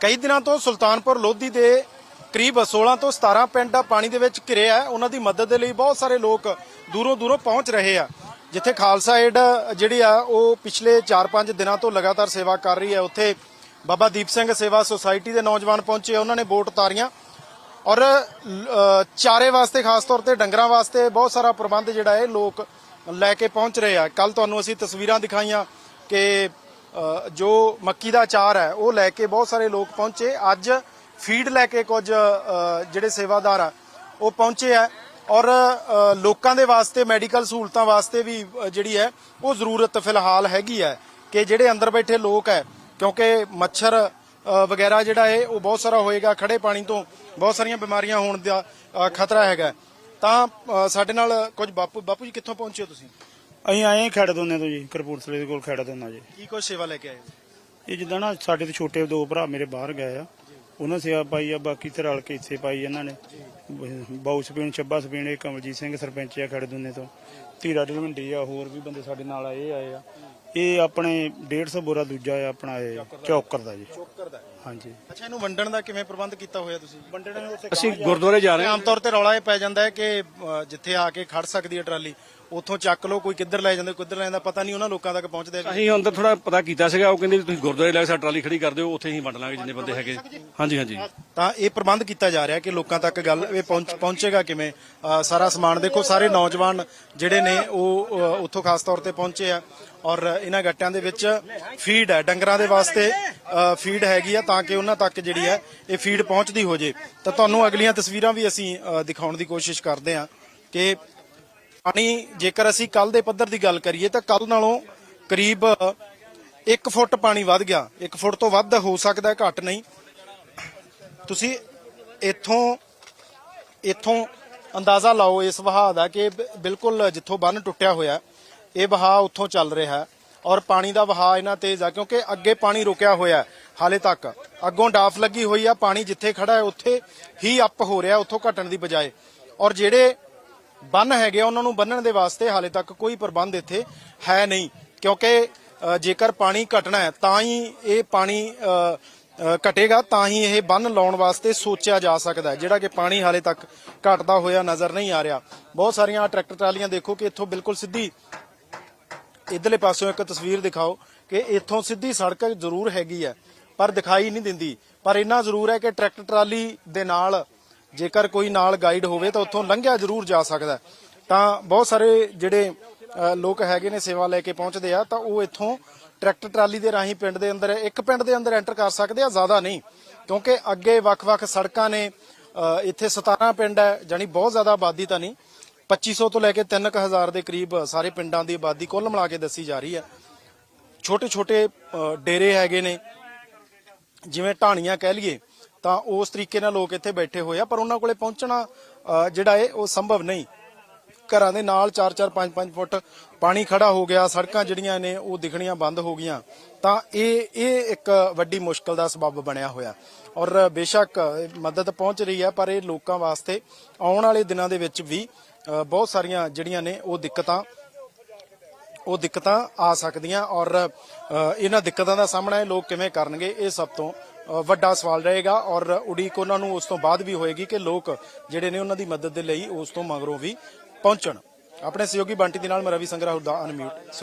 ਕਈ ਦਿਨਾਂ ਤੋਂ ਸੁਲਤਾਨਪੁਰ ਲੋਧੀ ਦੇ ਕਰੀਬ 16 ਤੋਂ 17 ਪਿੰਡ ਪਾਣੀ ਦੇ ਵਿੱਚ ਘਿਰੇ ਆ। ਉਹਨਾਂ ਦੀ ਮਦਦ ਦੇ ਲਈ ਬਹੁਤ ਸਾਰੇ ਲੋਕ ਦੂਰੋਂ ਦੂਰੋਂ ਪਹੁੰਚ ਰਹੇ ਆ। ਜਿੱਥੇ ਖਾਲਸਾ ਏਡ ਜਿਹੜੀ ਆ, ਉਹ ਪਿਛਲੇ 4-5 ਦਿਨਾਂ ਤੋਂ ਲਗਾਤਾਰ ਸੇਵਾ ਕਰ ਰਹੀ ਹੈ ਉੱਥੇ ਬਾਬਾ ਦੀਪ ਸਿੰਘ ਸੇਵਾ ਸੁਸਾਇਟੀ ਦੇ ਨੌਜਵਾਨ ਪਹੁੰਚੇ, ਉਹਨਾਂ ਨੇ ਵੋਟ ਉਤਾਰੀਆਂ ਔਰ ਚਾਰੇ ਵਾਸਤੇ, ਖਾਸ ਤੌਰ ਤੇ ਡੰਗਰਾਂ ਵਾਸਤੇ ਬਹੁਤ ਸਾਰਾ ਪ੍ਰਬੰਧ ਜਿਹੜਾ ਹੈ ਲੋਕ ਲੈ ਕੇ ਪਹੁੰਚ ਰਹੇ ਆ। ਕੱਲ ਤੁਹਾਨੂੰ ਅਸੀਂ ਤਸਵੀਰਾਂ ਦਿਖਾਈਆਂ ਕਿ ਜੋ ਮੱਕੀ ਦਾ ਅਚਾਰ ਹੈ, ਉਹ ਲੈ ਕੇ ਬਹੁਤ ਸਾਰੇ ਲੋਕ ਪਹੁੰਚੇ। ਅੱਜ ਫੀਡ ਲੈ ਕੇ ਕੁਝ ਜਿਹੜੇ ਸੇਵਾਦਾਰ ਆ, ਉਹ ਪਹੁੰਚੇ ਆ। ਔਰ ਲੋਕਾਂ ਦੇ ਵਾਸਤੇ ਮੈਡੀਕਲ ਸਹੂਲਤਾਂ ਵਾਸਤੇ ਵੀ ਜਿਹੜੀ ਹੈ, ਉਹ ਜ਼ਰੂਰਤ ਫਿਲਹਾਲ ਹੈਗੀ ਹੈ ਕਿ ਜਿਹੜੇ ਅੰਦਰ ਬੈਠੇ ਲੋਕ ਹੈ, ਕਿਉਂਕਿ ਮੱਛਰ ਵਗੈਰਾ ਜਿਹੜਾ ਹੈ, ਉਹ ਬਹੁਤ ਸਾਰਾ ਹੋਏਗਾ ਖੜੇ ਪਾਣੀ ਤੋਂ ਬਹੁਤ ਸਾਰੀਆਂ ਬਿਮਾਰੀਆਂ ਹੋਣ ਦਾ ਖਤਰਾ ਹੈਗਾ। ਤਾਂ ਸਾਡੇ ਨਾਲ ਕੁਝ ਬਾਪੂ ਬਾਪੂ ਜੀ ਕਿੱਥੋਂ ਪਹੁੰਚੇ ਹੋ ਤੁਸੀਂ? ਅਸੀਂ ਆਏ ਖੇੜਾ ਦੋਨੇ ਤੋਂ ਜੀ ਕਰਪੂਰਥਲੇ ਦੇ ਕੋਲ ਖੇੜਾ ਦੋਨਾ ਜੀ। ਕੀ ਕੁਝ ਸੇਵਾ ਲੈ ਕੇ ਆਏ ਹੋ? ਇਹ ਜਿੱਦਾਂ ਨਾ ਸਾਡੇ ਤੋਂ ਛੋਟੇ ਦੋ ਭਰਾ ਮੇਰੇ ਬਾਹਰ ਗਏ ਆ। ਉਹਨਾਂ ਸੇਵਾ ਪਾਈ ਆ ਬਾਕੀ ਤੇ ਰਲ ਕੇ ਇੱਥੇ ਪਾਈ ਇਹਨਾਂ ਨੇ। ਬਾਉ ਸਪੀਨ ਚੱਬਾ ਸਪੀਨ ਇਹ ਕਮਲਜੀਤ ਸਿੰਘ ਸਰਪੰਚ ਆ ਖੇੜੇ ਦੋਨੇ ਤੋਂ। ਧੀਰਾ ਢਲਵੰਡੀ ਆ ਹੋਰ ਵੀ ਬੰਦੇ ਸਾਡੇ ਨਾਲ ਆਏ ਆਏ ਆ। ਇਹ ਆਪਣੇ 150 ਬੋਰਾ ਦੂਜਾ ਆ ਆਪਣਾ ਇਹ ਚੌਕਰ ਦਾ ਜੀ। ਚੋਕਰ ਦਾ। ਹਾਂਜੀ। ਅੱਛਾ ਇਹਨੂੰ ਵੰਡਣ ਦਾ ਕਿਵੇਂ ਪ੍ਰਬੰਧ ਕੀਤਾ ਹੋਇਆ ਤੁਸੀਂ? ਵੰਡਣ ਨੂੰ ਉੱਥੇ ਅਸੀਂ ਗੁਰਦੁਆਰੇ ਜਾ ਰਹੇ ਹਾਂ। ਆਮ ਤੌਰ ਤੇ ਰੌਲਾ ਇਹ ਪੈ ਜਾਂਦਾ ਹੈ ਕਿ ਅ, ਜਿੱਥੇ ਆ ਕੇ ਖੜ ਸਕਦੀ ਹੈ ਟਰਾਲੀ ਉੱਥੋਂ ਚੱਕ ਲਓ ਕੋਈ ਕਿੱਧਰ ਲੈ ਜਾਂਦੇ ਕਿੱਧਰ ਲੈ ਜਾਂਦਾ ਪਤਾ ਨਹੀਂ ਉਹਨਾਂ ਲੋਕਾਂ ਤੱਕ ਪਹੁੰਚਦੇ ਅਸੀਂ ਅੰਦਰ ਥੋੜਾ ਪਤਾ ਕੀਤਾ ਸੀਗਾ ਉਹ ਕਹਿੰਦੇ ਤੁਸੀਂ ਗੁਰਦੁਆਰੇ ਲੈ ਕੇ ਸਾਡੀ ਟਰਾਲੀ ਖੜੀ ਕਰ ਦਿਓ ਉੱਥੇ ਹੀ ਵੰਡ ਲਾਂਗੇ ਜਿੰਨੇ ਬੰਦੇ ਹੈਗੇ। ਹਾਂਜੀ ਹਾਂਜੀ। ਤਾਂ ਇਹ ਪ੍ਰਬੰਧ ਕੀਤਾ ਜਾ ਰਿਹਾ ਕਿ ਲੋਕਾਂ ਤੱਕ ਗੱਲ ਇਹ ਪਹੁੰਚ- ਪਹੁੰਚੇਗਾ ਕਿਵੇਂ? ਅ, ਸਾਰਾ ਸਮਾਨ ਦੇਖੋ ਸਾਰੇ ਨੌਜਵਾਨ ਜਿਹੜੇ ਨੇ ਉਹ ਅ, ਉੱਥੋਂ ਖਾਸ ਤੌਰ ਤੇ ਪਹੁੰਚੇ ਆ। ਔਰ ਇਹਨਾਂ ਗੱਟਿਆਂ ਦੇ ਵਿੱਚ ਫੀਡ ਹੈ ਡੰਗਰਾਂ ਦੇ ਵਾਸਤੇ ਅ, ਫੀਡ ਹੈਗੀ ਆ ਤਾਂ ਕਿ ਉਹਨਾਂ ਤੱਕ ਜਿਹੜੀ ਹੈ ਇਹ ਫੀਡ ਪਹੁੰਚਦੀ ਹੋ ਜੇ। ਤਾਂ ਤੁਹਾਨੂੰ ਅਗਲੀਆਂ ਤਸਵੀਰਾਂ ਵੀ ਅਸੀਂ ਅ, ਦਿਖਾਉਣ ਦੀ ਕੋਸ਼ਿਸ਼ ਕਰਦੇ ਹਾਂ ਕਿ ਪਾਣੀ ਜੇਕਰ ਅਸੀਂ ਕੱਲ ਦੇ ਪੱਧਰ ਦੀ ਗੱਲ ਕਰੀਏ ਤਾਂ ਕੱਲ ਨਾਲੋਂ ਕਰੀਬ 1 ਫੁੱਟ ਪਾਣੀ ਵੱਧ ਗਿਆ। 1 ਫੁੱਟ ਤੋਂ ਵੱਧ ਹੋ ਸਕਦਾ ਹੈ ਘੱਟ ਨਹੀਂ। ਤੁਸੀਂ ਇੱਥੋਂ ਇੱਥੋਂ ਅੰਦਾਜ਼ਾ ਲਾਓ ਇਸ ਵਹਾਅ ਦਾ ਕਿ ਬਿਲਕੁਲ ਜਿੱਥੋਂ ਬੰਨ ਟੁੱਟਿਆ ਹੋਇਆ ਇਹ ਵਹਾਅ ਉੱਥੋਂ ਚੱਲ ਰਿਹਾ ਔਰ ਪਾਣੀ ਦਾ ਵਹਾਅ ਇਹਨਾਂ ਤੇਜ਼ ਆ ਕਿਉਂਕਿ ਅੱਗੇ ਪਾਣੀ ਰੁਕਿਆ ਹੋਇਆ ਹਾਲੇ ਤੱਕ। ਅੱਗੋਂ ਡਾਫ ਲੱਗੀ ਹੋਈ ਆ ਪਾਣੀ ਜਿੱਥੇ ਖੜਾ ਹੈ ਉੱਥੇ ਹੀ ਅੱਪ ਹੋ ਰਿਹਾ ਉੱਥੋਂ ਘਟਣ ਦੀ ਬਜਾਏ। ਔਰ ਜਿਹੜੇ ਬੰਨ ਹੈਗੇ ਆ, ਉਹਨਾਂ ਨੂੰ ਬੰਨਣ ਦੇ ਵਾਸਤੇ ਹਾਲੇ ਤੱਕ ਕੋਈ ਪ੍ਰਬੰਧ ਇੱਥੇ ਹੈ ਨਹੀਂ ਕਿਉਂਕਿ ਜੇਕਰ ਪਾਣੀ ਘਟਣਾ ਹੈ ਤਾਂ ਹੀ ਇਹ ਪਾਣੀ ਅ, ਘਟੇਗਾ, ਤਾਂ ਹੀ ਇਹ ਬੰਨ ਲਾਉਣ ਵਾਸਤੇ ਸੋਚਿਆ ਜਾ ਸਕਦਾ ਹੈ, ਜਿਹੜਾ ਕਿ ਪਾਣੀ ਹਾਲੇ ਤੱਕ ਘਟਦਾ ਹੋਇਆ ਨਜ਼ਰ ਨਹੀਂ ਆ ਰਿਹਾ। ਬਹੁਤ ਸਾਰੀਆਂ ਟਰੈਕਟਰ ਟਰਾਲੀਆਂ ਦੇਖੋ ਕਿ ਇੱਥੋਂ ਬਿਲਕੁਲ ਸਿੱਧੀ ਇਧਰਲੇ ਪਾਸਿਓਂ ਇੱਕ ਤਸਵੀਰ ਦਿਖਾਓ ਕਿ ਇੱਥੋਂ ਸਿੱਧੀ ਸੜਕ ਜ਼ਰੂਰ ਹੈਗੀ ਹੈ, ਪਰ ਦਿਖਾਈ ਨਹੀਂ ਦਿੰਦੀ। ਪਰ ਇੰਨਾ ਜ਼ਰੂਰ ਹੈ ਕਿ ਟਰੈਕਟਰ ਟਰਾਲੀ ਦੇ ਨਾਲ ਜੇਕਰ ਕੋਈ ਨਾਲ ਗਾਈਡ ਹੋਵੇ ਤਾਂ ਉੱਥੋਂ ਲੰਘਿਆ ਜ਼ਰੂਰ ਜਾ ਸਕਦਾ ਤਾਂ ਬਹੁਤ ਸਾਰੇ ਜਿਹੜੇ ਲੋਕ ਹੈਗੇ ਨੇ ਸੇਵਾ ਲੈ ਕੇ ਪਹੁੰਚਦੇ ਆ ਤਾਂ ਉਹ ਇੱਥੋਂ ਟਰੈਕਟਰ ਟਰਾਲੀ ਦੇ ਰਾਹੀਂ ਪਿੰਡ ਦੇ ਅੰਦਰ ਇੱਕ ਪਿੰਡ ਦੇ ਅੰਦਰ ਐਂਟਰ ਕਰ ਸਕਦੇ ਆ ਜ਼ਿਆਦਾ ਨਹੀਂ। ਕਿਉਂਕਿ ਅੱਗੇ ਵੱਖ-ਵੱਖ ਸੜਕਾਂ ਨੇ ਅ, ਇੱਥੇ 17 ਪਿੰਡ ਹੈ ਜਾਨੀ ਬਹੁਤ ਜ਼ਿਆਦਾ ਆਬਾਦੀ ਤਾਂ ਨਹੀਂ। 2500 ਤੋਂ ਲੈ ਕੇ 3000 ਦੇ ਕਰੀਬ ਸਾਰੇ ਪਿੰਡਾਂ ਦੀ ਆਬਾਦੀ ਕੁੱਲ ਮਿਲਾ ਕੇ ਦੱਸੀ ਜਾ ਰਹੀ ਹੈ। ਛੋਟੇ ਛੋਟੇ ਡੇਰੇ ਹੈਗੇ ਨੇ। ਜਿਵੇਂ ਢਾਣੀਆਂ ਕਹਿ ਲਈਏ ਤਾਂ ਉਸ ਤਰੀਕੇ ਨਾਲ ਲੋਕ ਇੱਥੇ ਬੈਠੇ ਹੋਏ ਆ ਪਰ ਉਹਨਾਂ ਕੋਲੇ ਪਹੁੰਚਣਾ ਜਿਹੜਾ ਹੈ ਉਹ ਸੰਭਵ ਨਹੀਂ। ਘਰਾਂ ਦੇ ਨਾਲ 4-4 5-5 ਫੁੱਟ ਪਾਣੀ ਖੜਾ ਹੋ ਗਿਆ, ਸੜਕਾਂ ਜਿਹੜੀਆਂ ਨੇ ਉਹ ਦਿਖਣੀਆਂ ਬੰਦ ਹੋ ਗਈਆਂ। ਤਾਂ ਇਹ ਇਹ ਇੱਕ ਵੱਡੀ ਮੁਸ਼ਕਲ ਦਾ ਸਬਬ ਬਣਿਆ ਹੋਇਆ। ਔਰ ਬੇਸ਼ੱਕ ਮਦਦ ਪਹੁੰਚ ਰਹੀ ਹੈ, ਪਰ ਇਹ ਲੋਕਾਂ ਵਾਸਤੇ ਆਉਣ ਵਾਲੇ ਦਿਨਾਂ ਦੇ ਵਿੱਚ ਵੀ ਬਹੁਤ ਸਾਰੀਆਂ ਜਿਹੜੀਆਂ ਨੇ ਉਹ ਦਿੱਕਤਾਂ ਉਹ ਦਿੱਕਤਾਂ ਆ ਸਕਦੀਆਂ। ਔਰ ਇਹਨਾਂ ਦਿੱਕਤਾਂ ਦਾ ਸਾਹਮਣਾ ਇਹ ਲੋਕ ਕਿਵੇਂ ਕਰਨਗੇ, ਇਹ ਸਭ ਤੋਂ ਵੱਡਾ ਸਵਾਲ ਰਹੇਗਾ। ਔਰ ਉਡੀਕ ਉਹਨਾਂ ਨੂੰ ਉਸ ਤੋਂ ਬਾਅਦ ਵੀ ਹੋਏਗੀ ਕਿ ਲੋਕ ਜਿਹੜੇ ਨੇ ਉਹਨਾਂ ਦੀ ਮਦਦ ਦੇ ਲਈ ਉਸ ਤੋਂ ਮਗਰੋਂ ਵੀ ਪਹੁੰਚਣ। ਆਪਣੇ ਸਹਿਯੋਗੀ ਬੰਟੀ ਦੇ ਨਾਲ ਮੈਂ ਰਵੀ ਸੰਗਰਾ ਹੁਰਦਾ ਅਨਮਿਊਟ